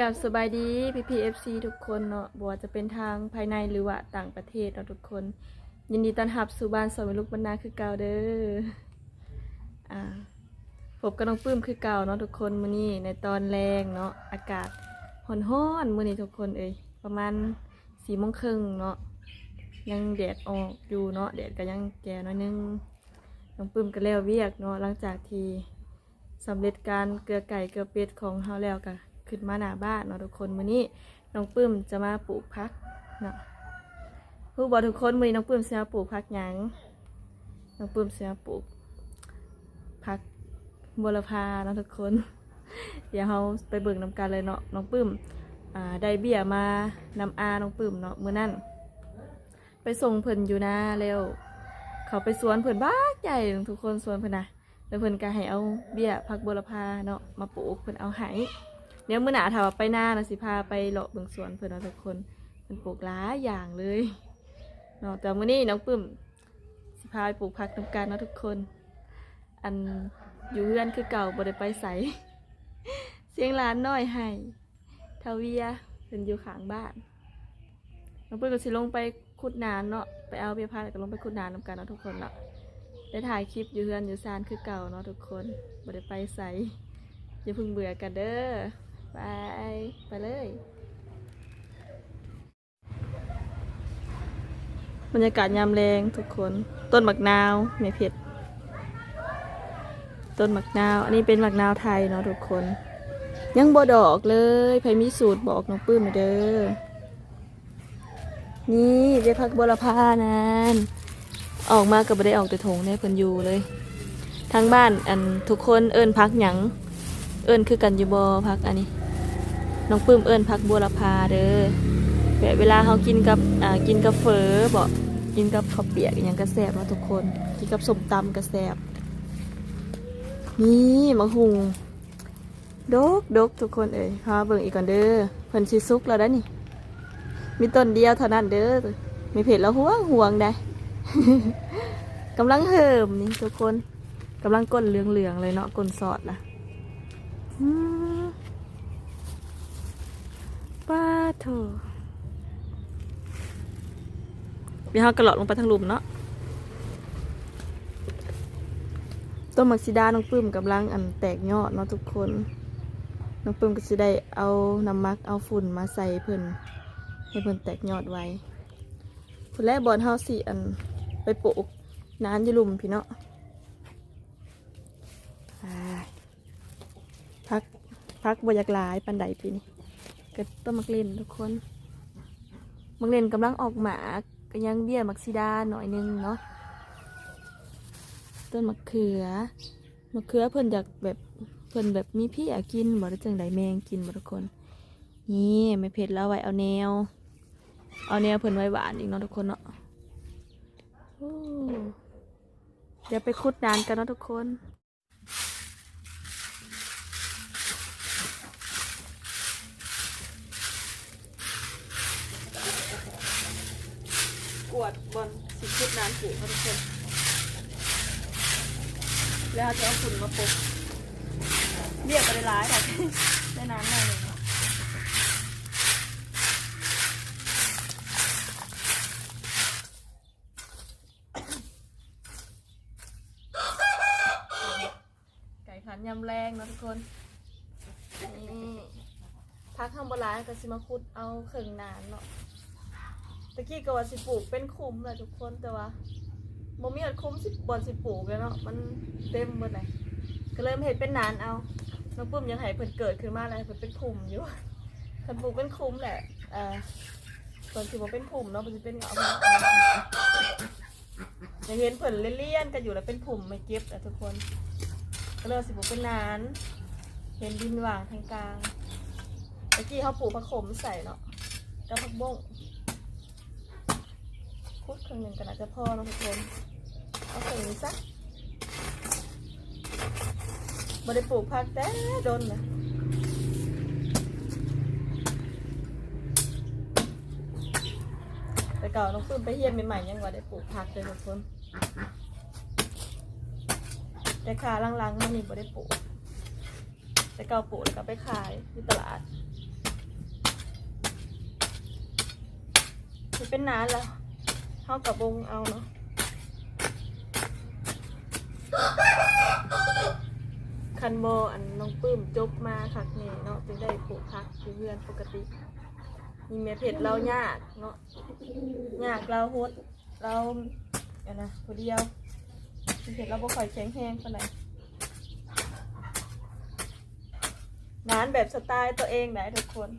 กับสบายดีพีพีเอฟซีทุกคนเนาะบัวจะเป็นทางภายในหรือว่าต่างประเทศเนาะทุกคน ยินดีต้อนรับสู่บ้านสอนลูกบรรณาคือเก่าเด้ออ่าพบกับน้องปื้มคือเก่าเนาะทุกคนมื้อนี้ในตอนแรงเนาะอากาศร้อนมื้อนี้ทุกคนเอ้ยประมาณสี่โมงครึ่งเนาะยังแดดออกอยู่เนาะแดดก็ยังแก่น้อยนึงน้องปื้มก็แล้วเวียกเนาะหลังจากที่สำเร็จการเกลือไก่เกลือเป็ดของเฮาแล้วก็ ขึ้นมาหน้าบ้านเนาะทุกคนมื้อนี้น้องปื้มจะมาปลูกพักเนาะผู้บอกทุกคนมือนี้น้องปื้มเสียปลูกพักหยังน้องปื้มเสียปลูกพักบัวลพาเนาะทุกคน เดี๋ยวเราไปเบิ่งนำกันเลยเนาะน้องปื้มอ่าได้เบี้ยมานำอาน้องปื้มเนาะมื้อนั้นไปส่งเพิ่นอยู่นะแล้วเขาไปสวนเพิ่นบ้าใหญ่ทุกคนสวนเพิ่นนะแล้วเพิ่นก็ให้เอาเบี้ยพักบัวลพาเนาะมาปลูกเพิ่นเอาให้ เดี๋ยวมื้อหน้าถาว่าไปหน้านะสิพาไปเลาะเบิ่งสวนเพิ่นเนาทุกคนมันปลูกหลายอย่างเลยเนาะแต่มื้อนี้น้องปึ้มสิพาไปปลูกผักนำกันเนาะทุกคน อันอยู่เฮือนคือเก่าบ่ได้ไปใสเสียงหลานน้อยให้ทวียเป็นอยู่ข้างบ้านน้องปึ้มก็สิลงไปขุดนานเนาะไปเอาเบียร์พาแล้วก็ลงไปขุดนานนำกันเนาะทุกคนเนาะได้ถ่ายคลิปอยู่เฮือนอยู่ซานคือเก่าเนาะทุกคนบ่ได้ไปใสอย่าเพิ่งเบื่อกันเด้อ ไป ไปเลย บรรยากาศยามแรงทุกคน ต้นหมักนาวไม่เผ็ด ต้นหมักนาว อันนี้เป็นหมักนาวไทยเนาะทุกคน ยังบ่ดอกเลยใครมีสูตรบอกน้องปื้มมาเด้อ นี่ได้พักบัวพานั้นออกมากับบ่ได้ออกแต่ถงเนี่ยเพิ่นอยู่เลยทางบ้านอันทุกคนเอิ้นพักหยังเอิ้นคือกันอยู่บ่พักอันนี้ น้องปื้มเอิ้นพักบัวละพาเด้อแบบเวลาเขากินกับอ่ากินกับเฟอบอกกินกับข้าวเปียกอย่างกระแสบเนาะทุกคน กินกับสมตำกระแสบนี่มะฮุงดกดกทุกคนเอ้ยพาเบิ่งอีกก่อนเด้อเพิ่นสิซุกแล้วได้นี่ มีต้นเดียวเท่านั้นเด้อมีเผ็ดแล้วห่วงห่วงได้กำลังเหิมนี่ทุกคนกำลังก้นเหลืองๆเลยเนาะก้นสอดนะอืม ป้าโถเดี๋ยวเรากระหลอดลงไปทางหลุมเนาะต้นมักซิดาน้องปื้มกำลังอันแตกยอดเนาะทุกคน น้องปื้มก็จะได้เอาน้ำมักเอาฝุ่นมาใส่เพิ่นให้เพิ่นแตกยอดไว้ฝุ่นแรกบอลเฮาสิอันไปปลูกน้ำอยี่หลุมพี่เนาะอ่าพักพักบอยากหลายปันใดปีนี้ ก็ต้นมักเล่นทุกคน มังเลนกำลังออกหมาก็ยังเบี้ยมักซิดาหน่อยนึงเนาะ ต้นมะเขือ มะเขือเพิ่นอยากแบบเพิ่นแบบมีพี่อยากกินบ่ได้จังไดแมงกินบ่ทุกคน นี่ไม่เผ็ดแล้วไว้เอาแนว เอาแนวเพิ่นไว้หวานอีกเนาะทุกคนเนาะเดี๋ยวไปคุดนานกันเนาะทุกคน กวดบนสิชุดน้ำผูกทุกคนแล้วจะเอาฝุ่นมาปกเรียกไปได้ร้ายค่ได้น้ำหน่อยหนึ่งไก่ขันยำแรงนะทุกคนนี่พักข้างบนร้านก็สิมาคุดเอาเข่งนานเนาะ ตะกี้ก็ว่าสิปลูกเป็นคุ้มแหละทุกคนแต่ว่าบ่มีอัดคุ้มสิบอนสิปลูกแล้วเนาะมันเต็มหมดเลยก็เริ่มเห็ดเป็นนานเอาน้องปุ้มยังให้เพิ่นเกิดขึ้นมาเลยเพิ่นเป็นคุ้มอยู่เพิ่นปลูกเป็นคุ้มแหละเอ่อตอนสิบ่เป็นคุ้มเนาะมันสิเป็นเงาอย่างเห็นเพิ่นเลี่ยนๆกันอยู่แล้วเป็นผุ่มไม่เก็บแต่ทุกคนก็เลยสิบ่เป็นนาน เห็นดินว่างทางกลางตะกี้เขาปลูกผักขมใส่เนาะกับผักบ้ง พุดเครื่งหนึ่งก็น่าจะพอนะทุกคนเอาเครื่องนี้ซะบริปลูกผักแต่โดนนะแต่เก่าน้องปื้มไปเฮียนใหม่ๆยังว่าได้ปลูกผักเลยทุกคน แต่ขาลังๆมันนี่บ่ได้ปลูก แต่เก่าปลูกแล้วก็ไปขายที่ตลาดจะเป็นนานแล้ว เท่ากับบงเอาเนาะคันโบอันน้องปื้มจบมาคักนี่เนาะจึงได้ปลูกพักอยู่เพื่อนปกติ มีแม่เผ็ดเรายากเนาะยากเราโฮดเราเดี๋ยนะผู้เดียวม่เผ็ดเราบ่ค่อยแข็งแรงปานใดนานแบบสไตล์ตัวเองไหนทุกคน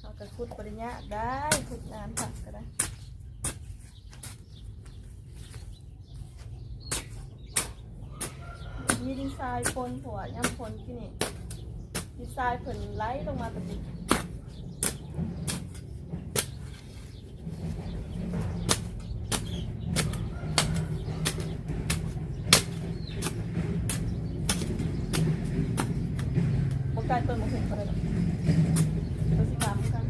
เอากระคุดปริญญา ได้ขุดน้ำผักก็ได้มีดินทรายคนหัวย่ำคนที่นี่ดีไซน์เผินไหลลงมาตะกี้โอกาสเปิดมาถึงก็ได้หรอกตัวสีฟ้าเหมือนกัน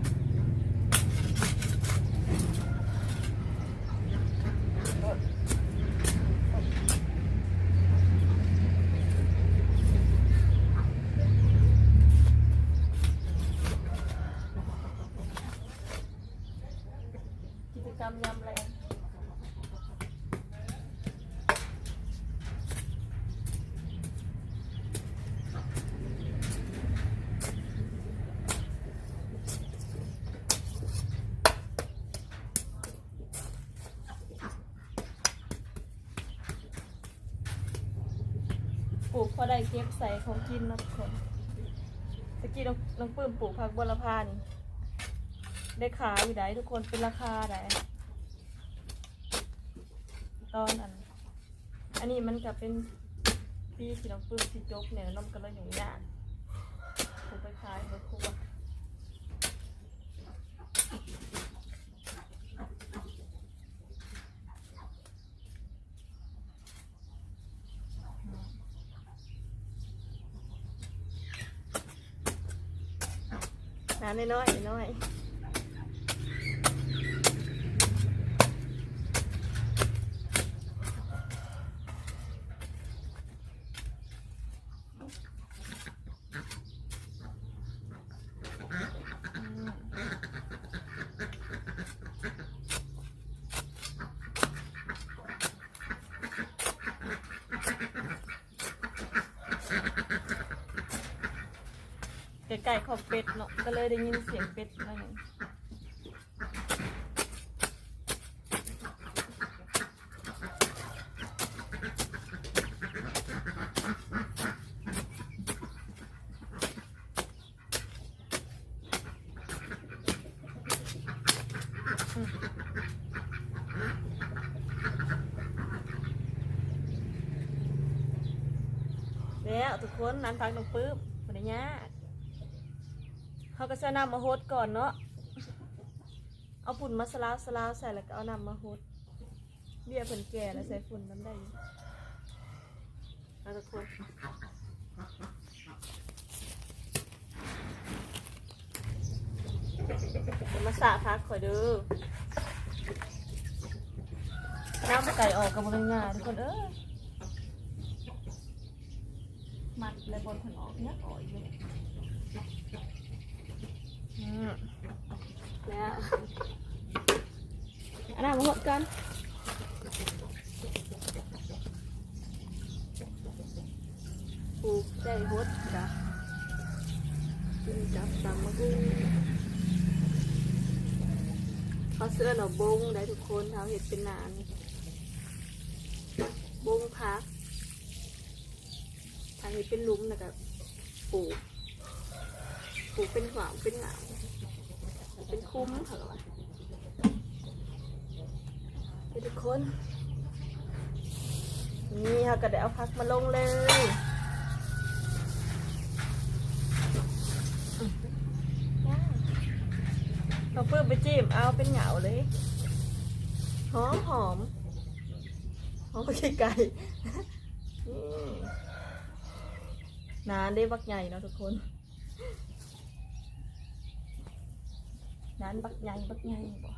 กิจกรรมยำแรงปลูกพ อได้เก็บใส่ของกินนะทุกคนตะกี้น้องน้องปื้มปลูกผักบัวละพานี่ได้ขายอยู่ไหนทุกคนเป็นราคาไหนตอนอัน อันนี้มันก็เป็นปีที่น้องปื้มที่จบเนี่ยน้องก็เลยอย่างยากผมไปขายเพื่อครัว น้อยน้อย ใกล้ๆขอบเป็ดเนาะก็เลยได้ยินเสียงเป็ดหน่อยหนึงแล้วทุกคนนั้นฟังน้องปื้มวันนี้ย กเขาก็จะนำมาโฮดก่อนเนาะ เอาฝุ่นมาสลาวสลาวใส่แล้วก็เอานำมาโฮดเบี้ยผลแก่แล้วใส่ฝุ่นน้ำได้อยู่เอาทุกคนมาสาพักขอยดูน้ำไก่ออกกับมันงาทุกคนเออมัดเลยบนผนออกเนี่ยอ่อยเลย แล้วอันนั้นมาหดกันปลูกใจหดจ้ะกินจับตำมะกุ้งเขาเสื้อหนาบงได้ทุกคนเขาเห็ดเป็นหนานบงพักทางนี้เป็นลุมนะครับปลูก ลูกเป็นหวามเป็นหนามเป็นคุ้มเหรอวะทุกคน นี่เราก็ได้เอาพักมาลงเลยเราเพิ่มไปจิ้มเอาเป็นเหงาเลย หอมหอมหอมไก่ไก่นี่นานได้บักใหญ่เนาะทุกคน นั้นบักใหญ่บักใหญ่บ่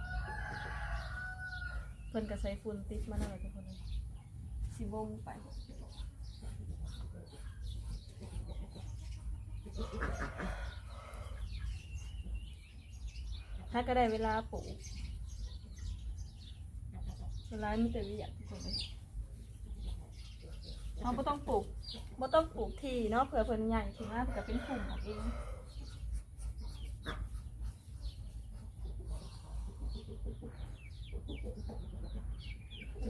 เพิ่นก็ใส่ฝุ่นติดมาหน่อยทุกคนสิวงไปถ้าก็ได้เวลาปลูกเวลามีแต่วิอยากทุกคนเลยเราไม่ต้องปลูกไม่ต้องปลูกทีเนาะเผื่อเพิ่นใหญ่ถึงมากจะเป็นกลุ่มของเอง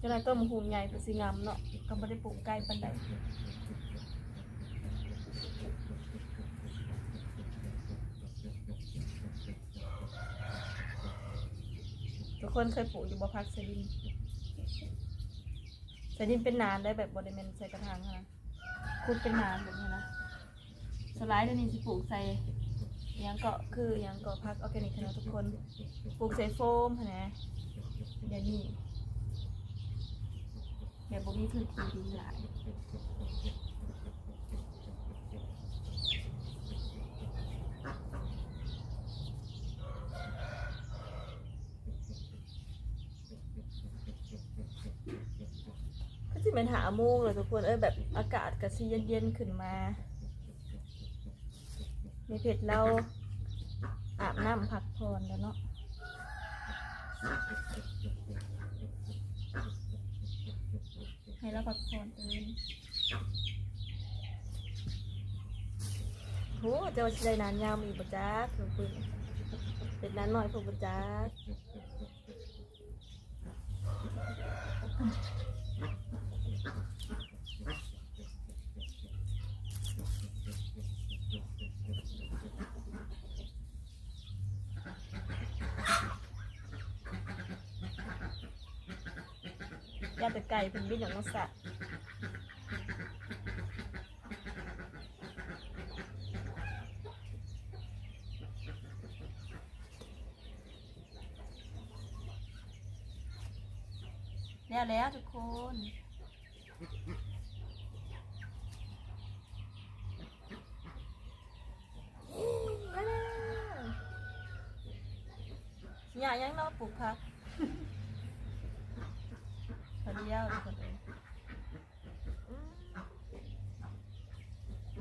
จะได้ต้นมะฮูมใหญ่เป็นสีงามเนาะก็ไม่ได้ปลูกใกล้ปันใดทุกคนเคยปลูกอยู่บ่อพักเซดินใส่ดินเป็นนานได้แบบบริเวณใส่กระถางนะคุดเป็นนานแบบนี้นะสไลด์เดี๋ยวนี้สิปลูกใส่ยังก็คือยังก็พักออร์แกนิกนะทุกคนปลูกใส่โฟมนนะเดี๋ยวนี้ แบบบ่มีพื้นที่ดีหลายก็จะเป็นหาโมงเลยทุกคนเออแบบอากาศก็สิเย็นๆขึ้นมาในเพจเราอาบน้ำพักผ่อนแล้วเนาะ ให้เราพักผ่อนเอนโหเจ้าสิได้นานยาวมีประจักหนูพึ่งเป็นนานหน่อยพวกประจักยาแต่ ไก่เป็นบินอย่างนกสะแล้วแล้วทุกคนอย่ายังเนอปลูกผัก พอดีแล้วทุกคนเลยอืม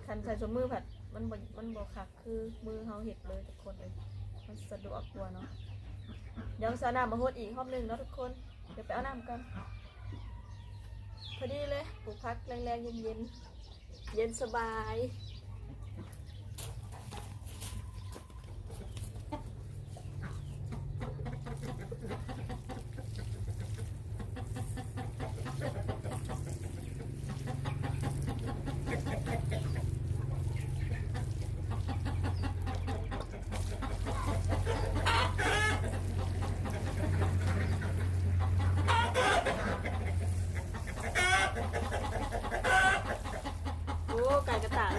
คันใส่สมือผัดมันบ่มันบ่คักคือมือเขาเห็ดเลยทุกคนเลยมันสะดวกกว่าเนาะเดี๋ยวสาน้ำมาโหดอีกรอบหนึ่งเนาะทุกคนเดี๋ยวไปเอาน้ำกันพอดีเลยปลูกพักแรงๆเย็นๆเย็นสบาย โอ้ไก่กระต่าย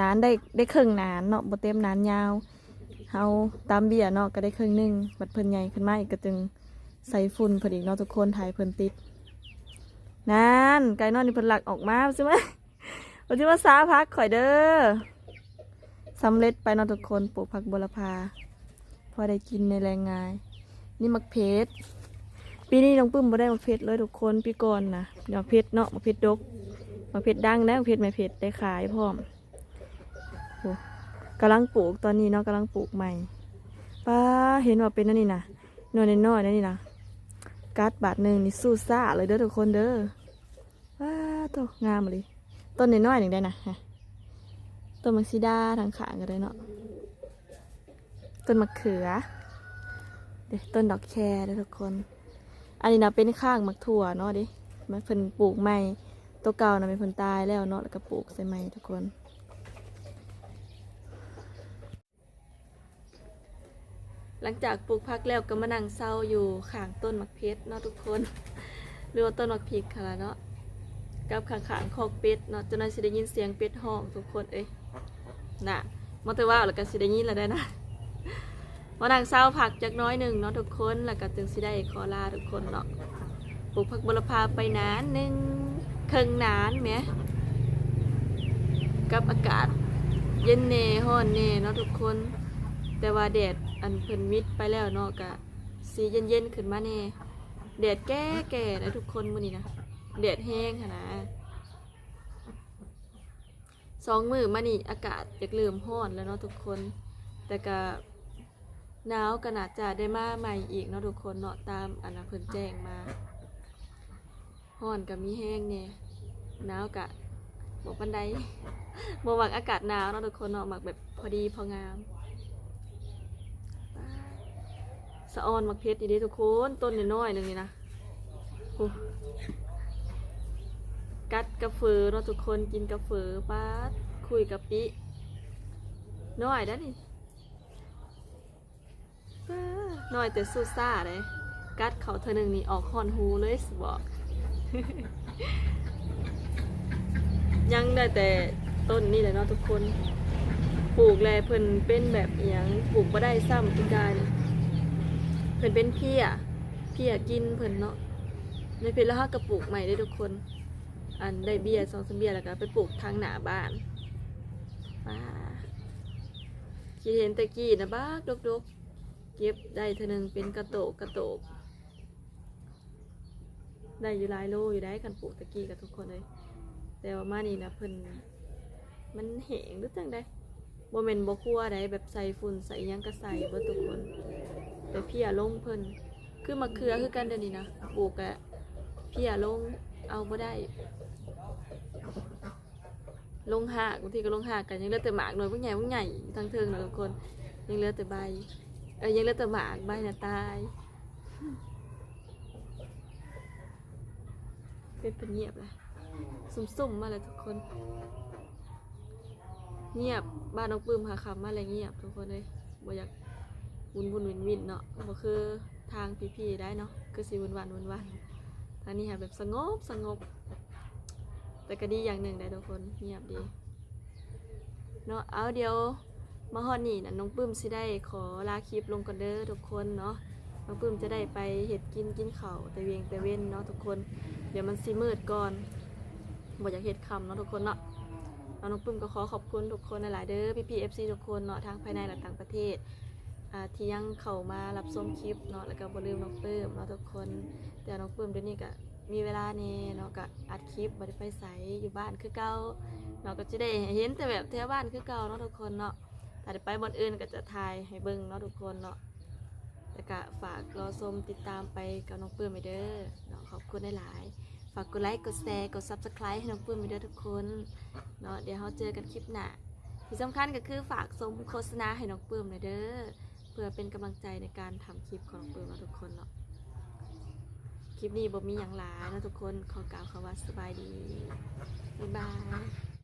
นานได้ได้ครึ่งนานเนาะบ่เต็มนานยาวเฮาตามเบียเนาะก็ได้ครึ่งหนึงบัดเพิ่นใหญ่ขึ้นมาอีกก็จึงใส่ฝุ่นเพิ่นอีกเนาะทุกคนถ่ายเพิ่นติดนานไก่นอนนี่เพิ่นหลักออกมาใช่ไหมวันที่ว่าสาพักข่อยเด้อสำเร็จไปเนาะทุกคนปลูกผักบุรพาพอได้กินในแรงงานนี่มักเพชรปีนี้น้องปื้มบ่ได้มักเพชรเลยทุกคนปีก่อนนะมักเพชรเนาะมักเพชรดกมักเพชรดังนะมักเพชรไม่เพชรได้ขายพร้อม กำลังปลูกตอนนี้เนาะกำลังปลูกใหม่ป้าเห็นว่าเป็นนั่นนี่นะหน่อยน้อยนั่นนี่นะการ์ดบาทหนึ่งนี่สู้ซ่าเลยเด้อทุกคนเด้อว้าโตงามเลยต้นน้อยๆหนึ่งได้นะต้นมักซิดาทางขางก็ได้เนาะต้นมะเขือเด้ต้นดอกแครเด้อทุกคน อันนี้นะเป็นข้างมักถั่วเนาะดิมันเพิ่นปลูกใหม่ตัวเก่านะเป็นเพิ่นตายแล้วเนาะแล้วก็ปลูกใส่ใหม่ทุกคน หลังจากปลูกพักแล้วก็มานั่งเศร้าอยู่ข้างต้นมักเพชรเนาะทุกคน หรือว่าต้นมักพริกค่ะเนาะกับข้างๆคอกเป็ดเนาะจนนั้นสิได้ยินเสียงเป็ดห้องทุกคนเอ้ยน่ะมาแต่ว่าแล้วก็สิได้ยินแล้วได้นะมานั่งเศร้าผักจักน้อยหนึ่งเนาะทุกคนแล้วก็จึงสิได้ขอลาทุกคนเนาะปลูกผักบรพาไปนานหนึ่งเครึ่งนานไหมกับอากาศเย็นเน่ฮ้อนเน่เนาะทุกคน แต่ว่าแดด อันเพิ่นมิดไปแล้วเนาะกะสีเย็นๆขึ้นมาแน่แดดแก่แก่นะทุกคนมื้อนี้นะแดดแห้งค่ะนะสองมือมานี่อากาศอยากเริ่มร้อนแล้วเนาะทุกคน แต่ก็หนาวกน่าจะได้มาใหม่อีกเนาะทุกคนเนาะตามอันนั้นเพิ่นแจ้งมาร้อนก็มีแห้งแน่หนาวกะบ่ปานใดบ่มักอากาศหนาวเนาะทุกคนเนาะหมักแบบพอดีพองาม สะออนมักเพชรดีเด้ทุกคนต้นน้อยๆหนึ่งนี่นะกัดกาเฟอเนาะทุกคนกินกาเฟอป้าคุยกับปิน้อยด้านี่ป้น้อยแต่สู้ซ่าเลยกัดเขาเธอหนึ่งนี่ออกหอนหูเลยสบอก ยังได้แต่ต้นนี่แหละเนาะทุกคน ปลูกแลเพิ่นเป็นแบบเอียงปลูกบ่ได้ซ้ำกายนี่เพิ่นเป็นเพียเพียกินเพิ่นเนาะในเพชรแล้วฮาก็ปลูกใหม่ได้ทุกคน อันได้เบียร์สองสามเบียร์แล้วก็ไปปลูกทางหนาบ้านป้าคิดเห็นตะกี้นะบ้าดกดกๆเก็บได้เท่านึงเป็นกระโตกกระโตก ได้อยู่หลายโลอยู่ได้กันปลูกตะกี้กับทุกคนเลย แต่ว่ามานี่นะเพิ่นมันแหงหรือจังได้บ่แม่นบ่คั่วได้แบบใส่ฝุ่นใส่ยังก็ใส่เบิดทุกคน แต่เพียลงเพิ่นคือมะเขือคือกันเดี๋ยวนี้นะปลูกอะเพียลงเอาบ่ได้ ลงหากบางทีก็ลงหากกันยังเหลือแต่หมากหน่อยพวกใหญ่พวกใหญ่ทั้งเทิงนะทุกคนยังเหลือแต่ใบเออยังเหลือแต่หมากใบน่ะตายเป็นเป็นเงียบเลยสุ่มๆมาเลยทุกคน เงียบบ้านน้องปื้มหาคำมาอะไรเงียบทุกคนเลยบ่อยาก วุ่นวุ่นวินวินเนาะก็คือทางพี่ๆได้เนาะคือสิวุ่นวันวุ่นวันทางนี้ค่ะแบบสงบสงบ แต่ก็ดีอย่างหนึ่งได้ทุกคนเงียบดีเนาะเอาเดี๋ยวมาฮอดนี่นะน้องปื้มสิได้ขอลาคลิปลงก่อนเด้อทุกคนเนาะน้องปื้มจะได้ไปเห็ดกินกินเข้าแต่เวียงแต่เว้นเนาะทุกคน เดี๋ยวมันสิมืดก่อนบ่อยากเห็ดคำเนาะทุกคนเนาะแล้วน้องปื้มก็ขอขอบคุณทุกคนหลายๆเด้อพี่ๆ FC ทุกคนเนาะทั้งภายในและต่างประเทศ ที่ยังเข้ามารับชมคลิปเนาะแล้วก็บ่ลืมน้องเปิ้มเนาะทุกคน แต่น้องเปิ้มเดี๋ยวนี้ก็มีเวลานี่เนาะก็อัดคลิปบ่ได้ไปไสอยู่บ้านคือเก่าเนาะก็จะได้เห็นแต่แบบแถวบ้านคือเก่าเนาะทุกคนเนาะแต่ได้ไปบนอื่นก็จะถ่ายให้เบิ่งเนาะทุกคนเนาะแล้วก็ฝากรอชมติดตามไปกับน้องเปิ้มไปเด้อเนาะขอบคุณหลายๆฝากกดไลค์กดแชร์กด Subscribe ให้น้องเปิ้มไปเด้อทุกคนเนาะเดี๋ยวเราเจอกันคลิปหน้าที่สำคัญก็คือฝากส่งโฆษณาให้น้องเปิ้มหน่อยเด้อ เพื่อเป็นกำลังใจในการทำคลิปของเปิดมาทุกคนเนาะคลิปนี้บ่มีอย่างหลายนะทุกคนขอกล่าวคำว่าสบายดีบ๊ายบาย